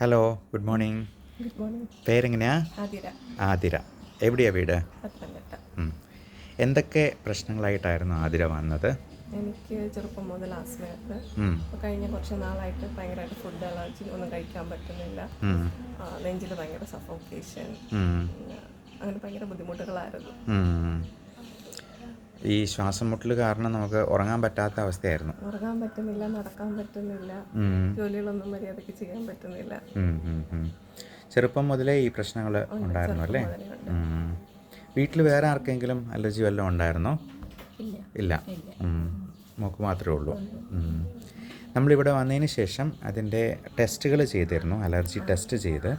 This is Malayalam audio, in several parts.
Hello good morning good morning പേരെങ്ങനെയാ? Athira. Athira. എവിടെയാ വീട്. എന്തൊക്കെ പ്രശ്നങ്ങളായിട്ടായിരുന്നു ആതിര വന്നത്? എനിക്ക് ചെറുപ്പം മുതൽ ആസ്മയുണ്ട് ഉം. അപ്പോൾ കഴിഞ്ഞ കുറച്ച് നാളായിട്ട് ഭയങ്കരമായിട്ട് ഫുഡ് അലർജി ഒന്നും കഴിക്കാൻ പറ്റുന്നില്ല. നെഞ്ചിൽ ഭയങ്കര സഫോക്കേഷൻ. അങ്ങനെ ഭയങ്കര ബുദ്ധിമുട്ടുകളായിരുന്നു. ഈ ശ്വാസം മുട്ടൽ കാരണം നമുക്ക് ഉറങ്ങാൻ പറ്റാത്ത അവസ്ഥയായിരുന്നു. ഉറങ്ങാൻ പറ്റുന്നില്ല നടക്കാൻ പറ്റുന്നില്ല ജോലികളൊന്നും മര്യാദയ്ക്ക് ചെയ്യാൻ പറ്റുന്നില്ല. ചെറുപ്പം മുതലേ ഈ പ്രശ്നങ്ങൾ ഉണ്ടായിരുന്നു അല്ലേ? വീട്ടിൽ വേറെ ആർക്കെങ്കിലും അലർജി വല്ലതും ഉണ്ടായിരുന്നോ? ഇല്ല. നമുക്ക് മോക്ക് മാത്രമേ ഉള്ളൂ. നമ്മളിവിടെ വന്നതിന് ശേഷം അതിന്റെ ടെസ്റ്റുകൾ ചെയ്തിരുന്നു അലർജി ടെസ്റ്റ് ചെയ്ത്.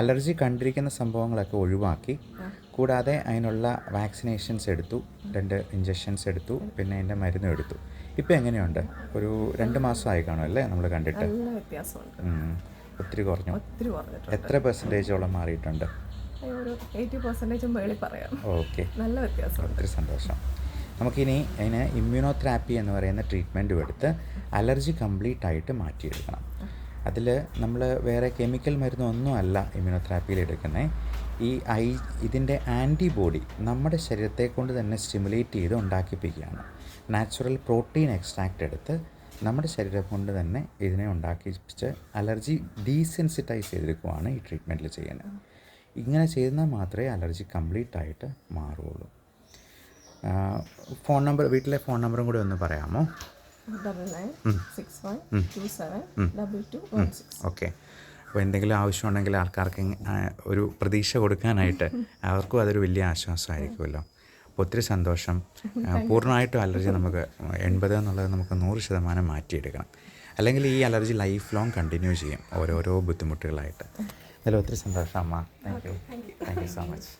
അലർജി കണ്ടിരിക്കുന്ന സംഭവങ്ങളൊക്കെ ഒഴിവാക്കി. കൂടാതെ അതിനുള്ള വാക്സിനേഷൻസ് എടുത്തു. രണ്ട് ഇഞ്ചക്ഷൻസ് എടുത്തു. പിന്നെ അതിന്റെ മരുന്നും എടുത്തു. ഇപ്പോൾ എങ്ങനെയുണ്ട്? ഒരു രണ്ട് മാസമായി കാണും അല്ലേ നമ്മൾ കണ്ടിട്ട്. ഒത്തിരി കുറഞ്ഞു. എത്ര പെർസെന്റേജോളം മാറിയിട്ടുണ്ട്? ഓക്കെ. നല്ല വ്യത്യാസമുണ്ട്. ഒത്തിരി സന്തോഷം. നമുക്കിനി അതിന് ഇമ്മ്യൂണോതെറാപ്പി എന്ന് പറയുന്ന ട്രീറ്റ്മെന്റും എടുത്ത് അലർജി കംപ്ലീറ്റ് ആയിട്ട് മാറ്റിയെടുക്കണം. അതിൽ നമ്മൾ വേറെ കെമിക്കൽ മരുന്നൊന്നും അല്ല ഇമ്മ്യൂണോതെറാപ്പിയിൽ എടുക്കുന്നത് ഈ ഐ ഇതിന്റെ ആന്റിബോഡി നമ്മുടെ ശരീരത്തെ കൊണ്ട് തന്നെ സ്റ്റിമുലേറ്റ് ചെയ്ത് ഉണ്ടാക്കിപ്പിക്കുകയാണ്. നാച്ചുറൽ പ്രോട്ടീൻ എക്സ്ട്രാക്റ്റ് എടുത്ത് നമ്മുടെ ശരീരം കൊണ്ട് തന്നെ ഇതിനെ ഉണ്ടാക്കിപ്പിച്ച് അലർജി ഡീസെൻസിറ്റൈസ് ചെയ്തെടുക്കുവാണ് ഈ ട്രീറ്റ്മെന്റിൽ ചെയ്യുന്നത്. ഇങ്ങനെ ചെയ്താൽ മാത്രമേ അലർജി കംപ്ലീറ്റ് ആയിട്ട് മാറുകയുള്ളൂ. ഫോൺ നമ്പർ വീട്ടിലെ ഫോൺ നമ്പറും കൂടി ഒന്ന് പറയാമോ? ഓക്കെ അപ്പോൾ എന്തെങ്കിലും ആവശ്യമുണ്ടെങ്കിൽ ആൾക്കാർക്ക് ഒരു പ്രതീക്ഷ കൊടുക്കാനായിട്ട് അവർക്കും അതൊരു വലിയ ആശ്വാസമായിരിക്കുമല്ലോ. അപ്പോൾ ഒത്തിരി സന്തോഷം. പൂർണമായിട്ടും അലർജി നമുക്ക് എൺപത് എന്നുള്ളത് നമുക്ക് നൂറ് ശതമാനം മാറ്റിയെടുക്കണം. അല്ലെങ്കിൽ ഈ അലർജി ലൈഫ് ലോങ് കണ്ടിന്യൂ ചെയ്യും ഓരോരോ ബുദ്ധിമുട്ടുകളായിട്ട്. അതിൽ ഒത്തിരി സന്തോഷം അമ്മ. Thank you thank you so much